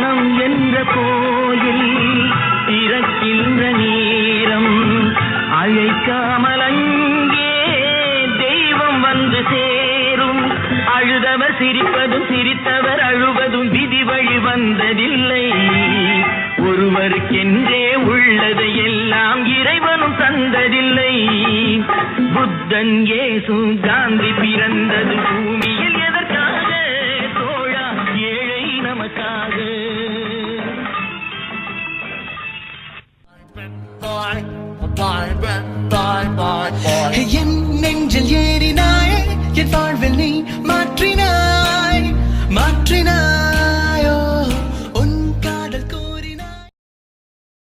வானம் என்ற கோயில் இறக்கின்ற நேரம். அழைக்காமல் அங்கே தெய்வம் வந்து சேரும். அழுதவர் சிரிப்பதும் சிரித்தவர் அழுவதும் விதி வழி வந்ததில்லை. ஒருவருக்கென்றே உள்ளது எல்லாம் இறைவனும் தந்ததில்லை. புத்தன் ஏசு காந்தி பிறந்தது பூமியில் எதற்காக? தோழா ஏழை நமக்காக. என் நெஞ்சில் ஏறி